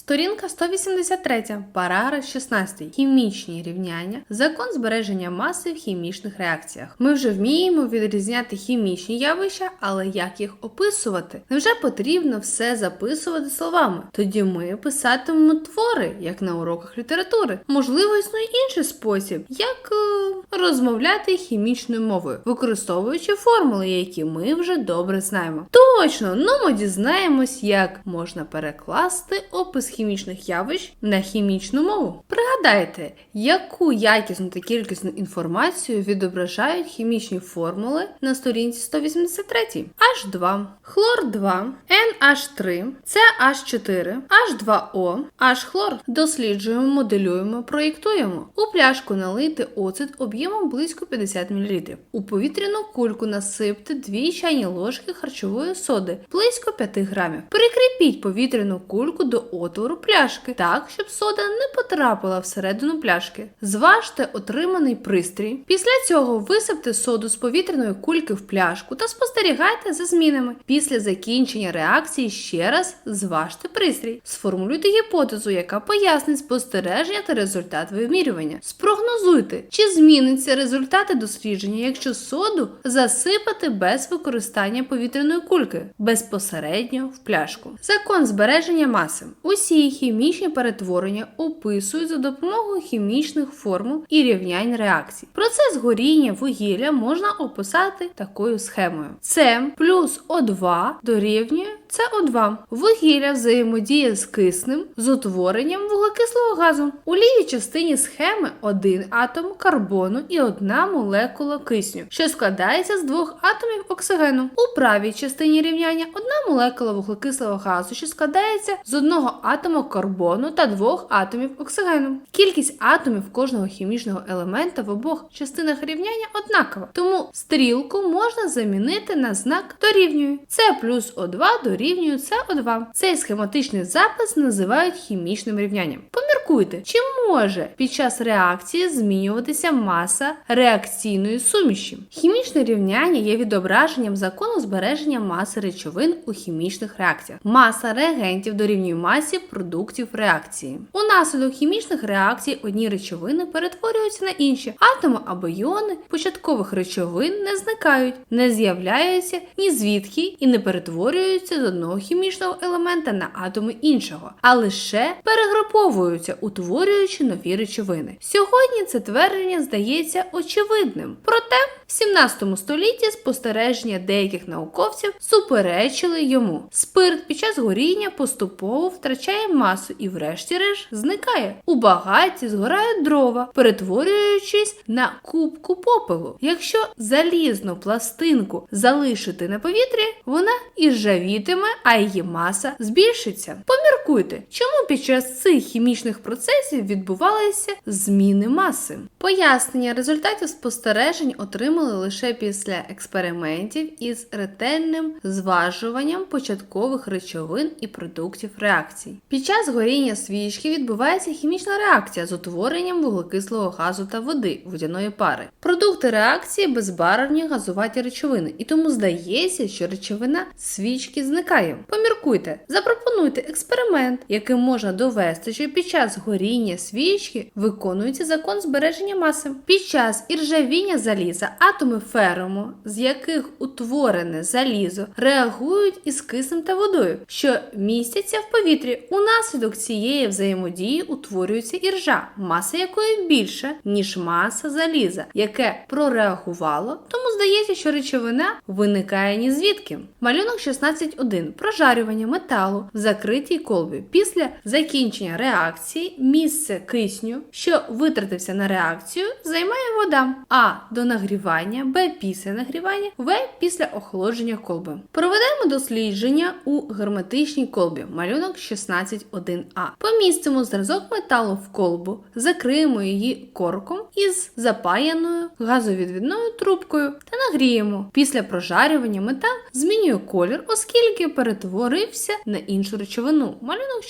Сторінка 183, параграф 16. Хімічні рівняння. Закон збереження маси в хімічних реакціях. Ми вже вміємо відрізняти хімічні явища, але як їх описувати? Невже потрібно все записувати словами? Тоді ми писатимемо твори, як на уроках літератури. Можливо, існує інший спосіб, як е, розмовляти хімічною мовою, використовуючи формули, які ми вже добре знаємо. Точно, ну ми дізнаємось, як можна перекласти опис хімічних явищ на хімічну мову. Пригадайте, яку якісну та кількісну інформацію відображають хімічні формули на сторінці 183. H2, хлор 2, NH3, CH4, H2O, H-хлор. Досліджуємо, моделюємо, проєктуємо. У пляшку налити оцет об'ємом близько 50 мл. У повітряну кульку насипте 2 чайні ложки харчової соди близько 5 грамів. Прикріпіть повітряну кульку до отвору пляшки так, щоб сода не потрапила всередину пляшки. Зважте отриманий пристрій. Після цього висипте соду з повітряної кульки в пляшку та спостерігайте за змінами. Після закінчення реакції ще раз зважте пристрій. Сформулюйте гіпотезу, яка пояснить спостереження та результат вимірювання. Спрогнозуйте, чи зміниться результати дослідження, якщо соду засипати без використання повітряної кульки безпосередньо в пляшку. Закон збереження маси. Хімічні перетворення описують за допомогою хімічних формул і рівнянь реакцій. Процес горіння вугілля можна описати такою схемою: С плюс О2 дорівнює СО2. Вугілля взаємодіє з киснем з утворенням вуглекислого газу. У лівій частині схеми один атом карбону і одна молекула кисню, що складається з двох атомів оксигену. У правій частині рівняння одна молекула вуглекислого газу, що складається з одного атому карбону та двох атомів оксигену. Кількість атомів кожного хімічного елемента в обох частинах рівняння однакова, тому стрілку можна замінити на знак дорівнює. С плюс О2 дорівнює СО2. Цей схематичний запис називають хімічним рівнянням. Поміркуйте, чи може під час реакції змінюватися маса реакційної суміші. Хімічне рівняння є відображенням закону збереження маси речовин у хімічних реакціях. Маса реагентів дорівнює масі продуктів реакції. Унаслідок хімічних реакцій одні речовини перетворюються на інші. Атоми або іони початкових речовин не зникають, не з'являються ні звідки і не перетворюються з одного хімічного елемента на атоми іншого, а лише перегруповуються, утворюючи нові речовини. Сьогодні це твердження здається очевидним. Проте в 17 столітті спостереження деяких науковців суперечили йому. Спирт під час горіння поступово втрачає масу і, врешті-решт, зникає. У багаті згорають дрова, перетворюючись на кубку попелу. Якщо залізну пластинку залишити на повітрі, вона і ржавітиме, а її маса збільшиться. Поміркуйте, чому під час цих хімічних процесів відбувалися зміни маси. Пояснення результатів спостережень отримали лише після експериментів із ретельним зважуванням початкових речовин і продуктів реакцій. Під час горіння свічки відбувається хімічна реакція з утворенням вуглекислого газу та води водяної пари. Продукти реакції безбарвні газуваті речовини, і тому здається, що речовина свічки зникає. Поміркуйте, запропонуйте експеримент, яким можна довести, що під час горіння свічки виконується закон збереження маси. Під час іржавіння заліза атоми феруму, з яких утворене залізо, реагують із киснем та водою, що містяться в повітрі. Унаслідок цієї взаємодії утворюється іржа, маса якої більша, ніж маса заліза, яке прореагувало, тому здається, що речовина виникає ні звідки. Малюнок 16.1. Прожарювання металу в закритій колбі. Після закінчення реакції місце кисню, що витратився на реакцію, займає вода. А до нагрівання, Б після нагрівання, В після охолодження колби. Проведемо дослідження у герметичній колбі. Малюнок 16.1а. Помістимо зразок металу в колбу, закриємо її корком із запаяною газовідвідною трубкою та нагріємо. Після прожарювання метал змінює колір, оскільки перетворився на іншу речовину. Малюнок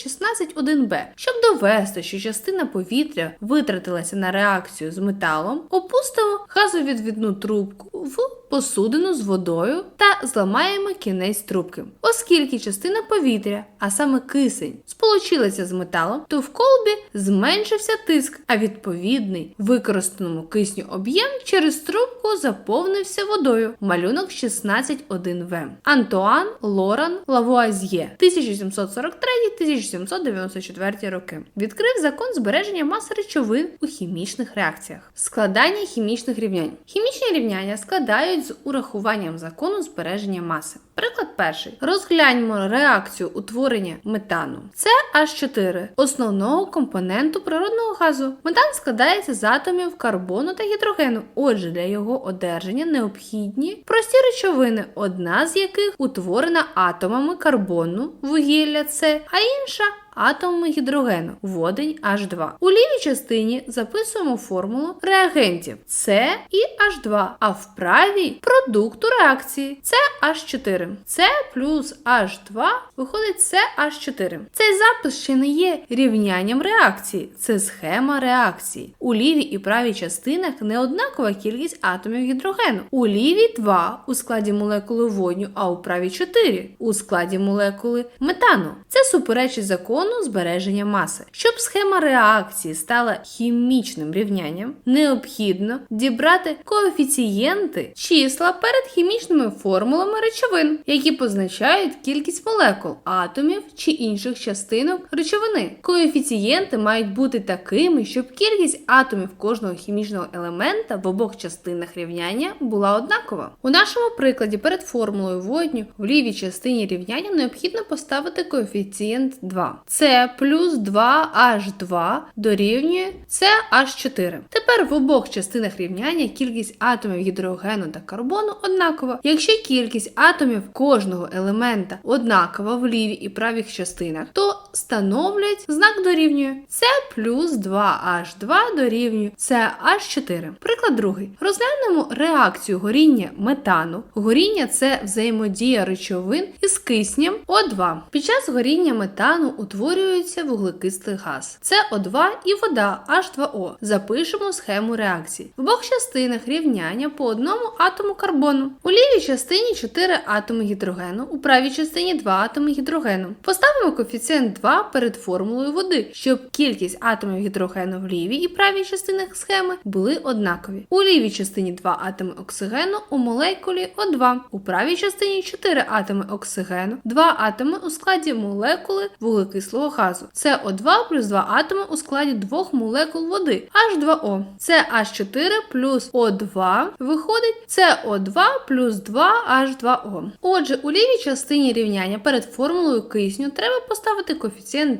16.1b. Щоб довести, що частина повітря витратилася на реакцію з металом, опустимо газовідвідну трубку в посудину з водою та зламаємо кінець трубки. Оскільки частина повітря, а саме кисень, сполучилася з металом, то в колбі зменшився тиск, а відповідний використаному кисню об'єм через трубку заповнився водою. Малюнок 16.1В. Антуан Лоран Лавуазьє 1743-1794 роки відкрив закон збереження маси речовин у хімічних реакціях. Складання хімічних рівнянь. Хімічні рівняння складають з урахуванням закону збереження маси. Приклад перший. Розгляньмо реакцію утворення метану. Це H4, основного компоненту природного газу. Метан складається з атомів карбону та гідрогену. Отже, для його одержання необхідні прості речовини, одна з яких утворена атомами карбону, вугілля С, а інша атомами гідрогену, водень H2. У лівій частині записуємо формулу реагентів С і H2, а в правій продукту реакції С H4. С плюс H2 виходить CH4. Цей запис ще не є рівнянням реакції, це схема реакції. У лівій і правій частинах не однакова кількість атомів гідрогену. У лівій 2 у складі молекули водню, а у правій 4 у складі молекули метану. Це суперечить закону збереження маси. Щоб схема реакції стала хімічним рівнянням, необхідно дібрати коефіцієнти числа перед хімічними формулами речовин, які позначають кількість молекул, атомів чи інших частинок речовини. Коефіцієнти мають бути такими, щоб кількість атомів кожного хімічного елемента в обох частинах рівняння була однакова. У нашому прикладі перед формулою водню в лівій частині рівняння необхідно поставити коефіцієнт 2. Це плюс 2H2 дорівнює CH4. Тепер в обох частинах рівняння кількість атомів гідрогену та карбону однакова. Якщо кількість атомів кожного елемента однакова в лівій і правій частинах, то становлять знак дорівнює С плюс 2H2 дорівнює CH4. Приклад другий. Розглянемо реакцію горіння метану. Горіння це взаємодія речовин із киснем О2. Під час горіння метану утворюється вуглекислий газ. Це О2 і вода H2O. Запишемо схему реакції. В обох частинах рівняння по одному атому карбону. У лівій частині 4 атоми гідрогену, у правій частині 2 атоми гідрогену. Поставимо коефіцієнт 2 перед формулою води, щоб кількість атомів гідрогену в лівій і правій частинах схеми були однакові. У лівій частині 2 атоми оксигену у молекулі О2. У правій частині 4 атоми оксигену, 2 атоми у складі молекули вуглекислого газу. Це О2 плюс 2 атоми у складі двох молекул води H2O. Це H4 плюс О2 виходить СО2 плюс 2H2O. Отже, у лівій частині рівняння перед формулою кисню треба поставити коефіцієнт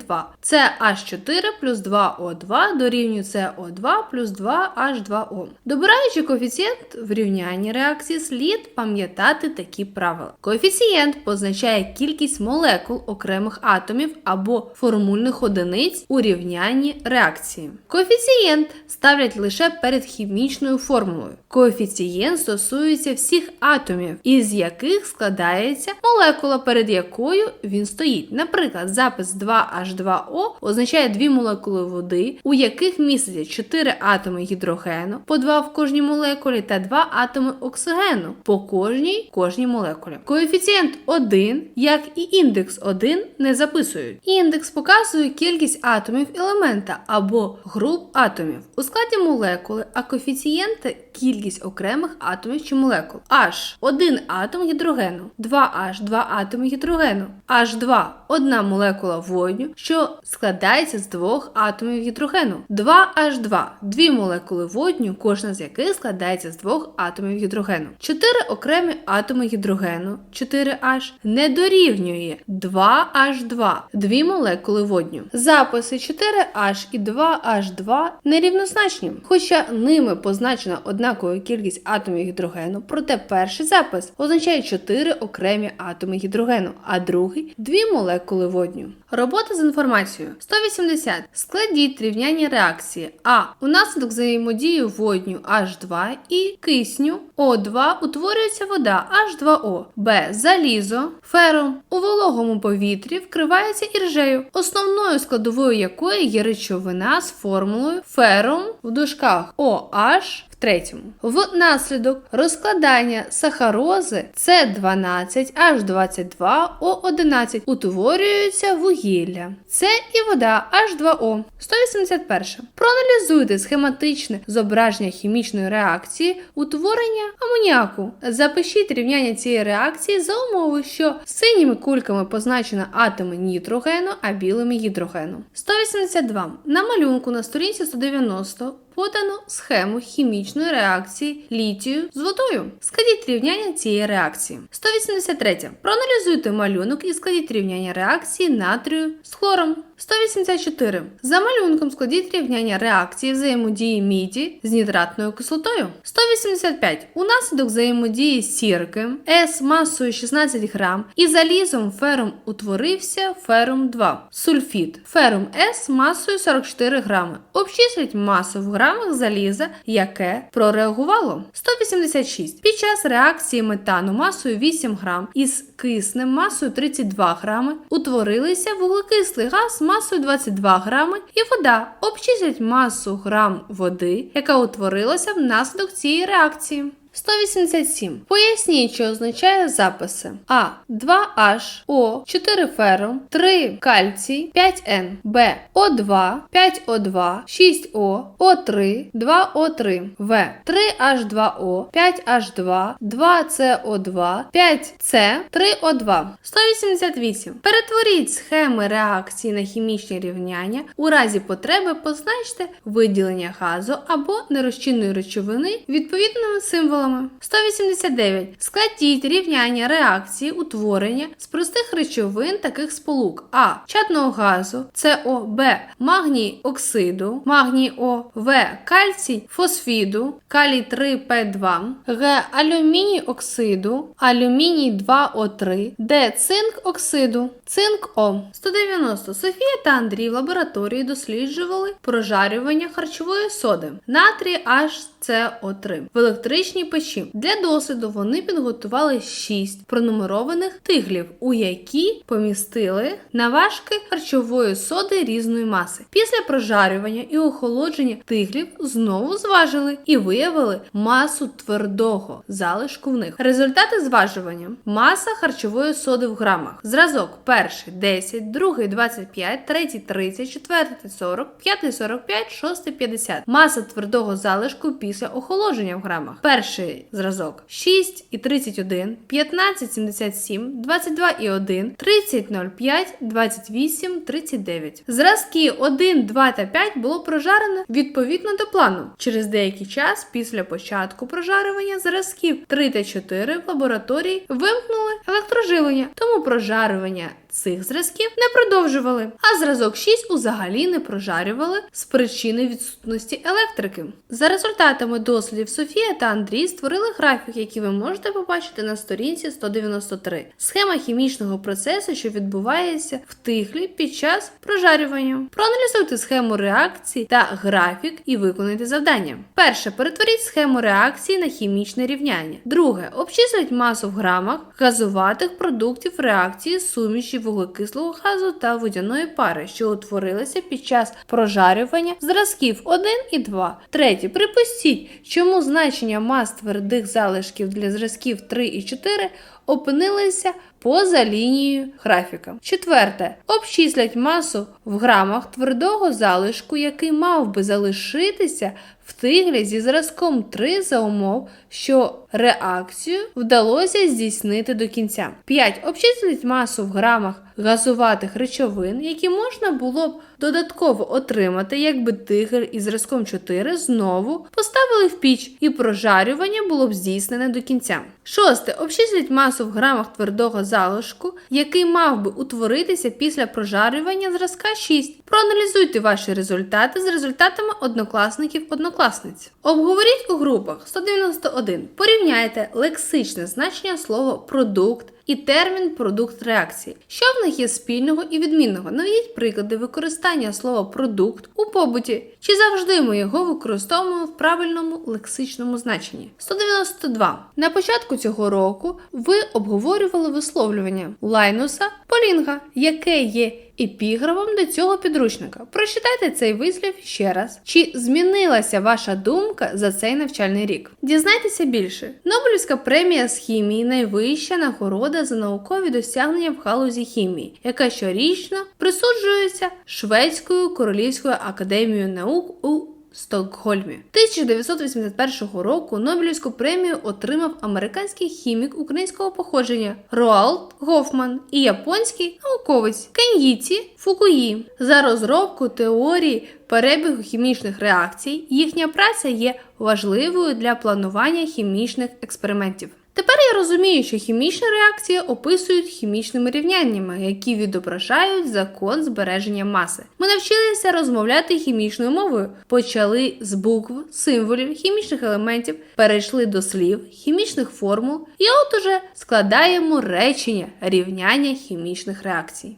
2. Це H4 плюс 2O2 дорівнює СО2 плюс 2H2O. Добираючи коефіцієнт в рівнянні реакції, слід пам'ятати такі правила. Коефіцієнт позначає кількість молекул окремих атомів або формульних одиниць у рівнянні реакції. Коефіцієнт ставлять лише перед хімічною формулою. Коефіцієнт стосується всіх атомів, із яких складається молекула, перед якою він стоїть. Наприклад, запис 2H2O означає дві молекули води, у яких містяться 4 атоми гідрогену, по 2 в кожній молекулі, та 2 атоми оксигену по кожній кожній молекулі. Коефіцієнт 1, як і індекс 1, не записують. Індекс показує кількість атомів елемента або груп атомів у складі молекули, а коефіцієнти кількість окремих атомів чи молекул. H – один атом гідрогену, 2H – два атоми гідрогену, H2 – одна молекула водню, що складається з двох атомів гідрогену. 2H2 – дві молекули водню, кожна з яких складається з двох атомів гідрогену. Чотири окремі атоми гідрогену 4H не дорівнює 2H2 – дві молекули водню. Записи 4H і 2H2 нерівнозначні, хоча ними позначена однакова кількість атомів гідрогену, проте перший запис означає 4 окремі атоми гідрогену, а другий дві молекули водню. Робота з інформацією 180. Складіть рівняння реакції. А. Унаслідок взаємодії водню H2 і кисню О2 утворюється вода H2O. Б. Залізо фером у вологому повітрі вкривається іржею основною складовою якої є речовина з формулою ферум в дужках OH в третьому. Внаслідок розкладання сахарози С12H22O11 утворюється вугілля. Це і вода H2O. 181. Проаналізуйте схематичне зображення хімічної реакції утворення амоніаку. Запишіть рівняння цієї реакції за умови, що синіми кульками позначено атоми нітрогену, а білими гідрогену. 182. На малюнку на сторінці 190 подано схему хімічної реакції літію з водою. Складіть рівняння цієї реакції. 183. Проаналізуйте малюнок і складіть рівняння реакції натрію з хлором. 184. За малюнком складіть рівняння реакції взаємодії міді з нітратною кислотою. 185. Унаслідок взаємодії сірки С масою 16 грам і залізом ферум утворився ферум 2. Сульфід. Ферум С масою 44 грами. Обчисліть масу в грамах заліза, яке прореагувало. 186. Під час реакції метану масою 8 грам із киснем масою 32 грами утворилися вуглекислий газ масою 22 грами і вода. Обчислять масу грам води, яка утворилася внаслідок цієї реакції. 187. Поясніть, що означає записи. А. 2H, О, 4 ферум, 3 кальцій, 5N, Б. О2, 5О2, 6О, О3, 2О3, В. 3H2O, 5H2, 2CO2, 5C, 3O2. 188. Перетворіть схеми реакції на хімічні рівняння. У разі потреби позначте виділення газу або нерозчинної речовини відповідними символами. 189. Складіть рівняння реакції утворення з простих речовин таких сполук: А. Чадного газу, СО, Б. Магній оксиду, магній О, В. Кальцій фосфіду, калій 3П2, Г. Алюміній оксиду, алюміній 2О3, Д. Цинк оксиду, цинк О. 190. Софія та Андрій в лабораторії досліджували прожарювання харчової соди натрій HCO3 в електричній печі. Для досліду вони підготували 6 пронумерованих тиглів, у які помістили наважки харчової соди різної маси. Після прожарювання і охолодження тиглів знову зважили і виявили масу твердого залишку в них. Результати зважування: маса харчової соди в грамах. Зразок перший 10, другий 25, третій 30, четвертий 40, п'ятий 45, шостий 50. Маса твердого залишку після охолодження в грамах. Перший зразок 6 і 31, 15, 77, 22 і 1, 30, 05, 28, 39. Зразки 1, 2 та 5 було прожарено відповідно до плану. Через деякий час після початку прожарювання зразків 3 та 4 в лабораторії вимкнули електроживлення, тому прожарювання цих зразків не продовжували, а зразок 6 узагалі не прожарювали з причини відсутності електрики. За результатами дослідів Софія та Андрій створили графік, який ви можете побачити на сторінці 193. Схема хімічного процесу, що відбувається в тихлі під час прожарювання. Проаналізуйте схему реакції та графік і виконайте завдання. Перше. Перетворіть схему реакції на хімічне рівняння. Друге. Обчисліть масу в грамах газуватих продуктів реакції суміші вуглекислого газу та водяної пари, що утворилися під час прожарювання зразків 1 і 2. Третє. Припустіть, чому значення мас твердих залишків для зразків 3 і 4 опинилися поза лінією графіка. Четверте. Обчислять масу в грамах твердого залишку, який мав би залишитися в тиглі зі зразком 3 за умов, що реакцію вдалося здійснити до кінця. 5. Обчисліть масу в грамах газуватих речовин, які можна було б додатково отримати, якби тигр із зразком 4 знову поставили в піч, і прожарювання було б здійснене до кінця. Шосте. Обчисліть масу в грамах твердого залишку, який мав би утворитися після прожарювання зразка 6. Проаналізуйте ваші результати з результатами однокласників-однокласниць. Обговоріть у групах 191. Порівняйте лексичне значення слова продукт і термін продукт реакції. Що в них є спільного і відмінного? Навіть приклади використання слова продукт у побуті. Чи завжди ми його використовуємо в правильному лексичному значенні? 192. На початку цього року ви обговорювали висловлювання Лайнуса Полінга, яке є епіграфом до цього підручника. Прочитайте цей вислів ще раз. Чи змінилася ваша думка за цей навчальний рік? Дізнайтеся більше. Нобелівська премія з хімії найвища нагорода за наукові досягнення в галузі хімії, яка щорічно присуджується Шведською королівською академією наук у Стокгольмі 1981 року Нобелівську премію отримав американський хімік українського походження Роалд Гофман і японський науковець Кен'їці Фукуї за розробку теорії перебігу хімічних реакцій. Їхня праця є важливою для планування хімічних експериментів. Тепер я розумію, що хімічні реакції описують хімічними рівняннями, які відображають закон збереження маси. Ми навчилися розмовляти хімічною мовою, почали з букв, символів, хімічних елементів, перейшли до слів, хімічних формул, і от уже складаємо речення рівняння хімічних реакцій.